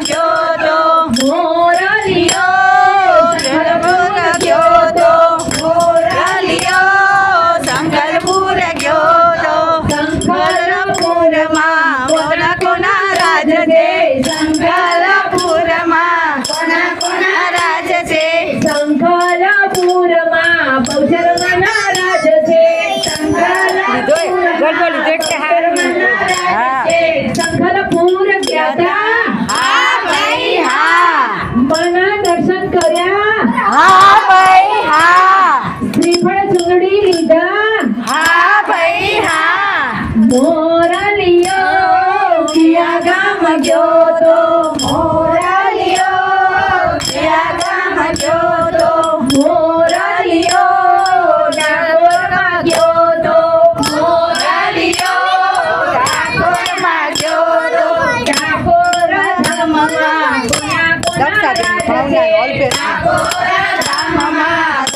ગયો. ગયો તો મોરલિયો કિયા ગામ ગયો તો મોરલીયો ડાકોરમાં ગયો તો મોરલિયો ડાકોરમાં ગયો તો ડાકોર ધામમાં છે ધામમાં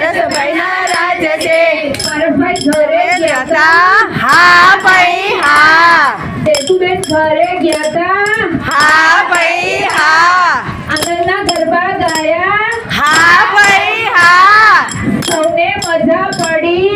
सारसबाई नाराजचे घरे घेता हा बाई हा. घरे घेता. हा बाई हा. अंगणा गरबा गाया हा बाई हा. सौने मजा पडी.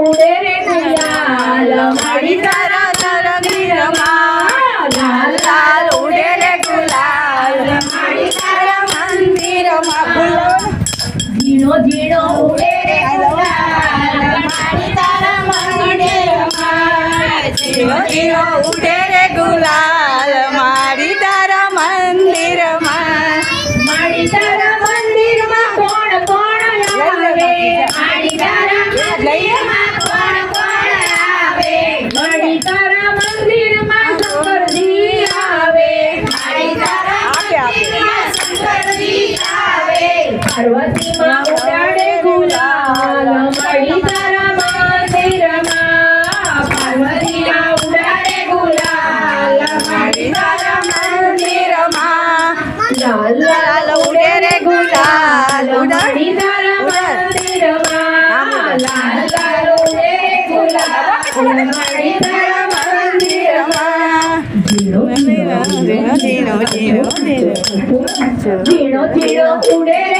ઉડે રે ગુલાલ મારી તારા તરંગી રમા લાલ લાલ ઉડે રે ગુલાલ મારી તારા મંદિરમાં. ફૂલો ઝીણો ઝીણો ઉડે રે ગુલાલ મારી તારા મંદિરમાં. પાર્વતીમાં ઉડાડે ગુલાલ મારી તારા મંદિરમાં પાર્વતીમાં ઉડાડે ગુલાલ મારી તારા મંદિરમાં લાલ લાલ ઉડે રે ગુલાલ મારી તારા મંદિરમાં લાલ લાલ ઉડે ગુલાલ મારી તારા મંદિરમાં ઝીણો ઝીણો ઝીણો ઝીણો ઝીણો ઉડે રે ગુલાલ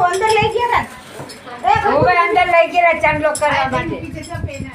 અંદર લઈ ગયા હવે અંદર લઈ ગયા ચાંદલો કરવા માટે.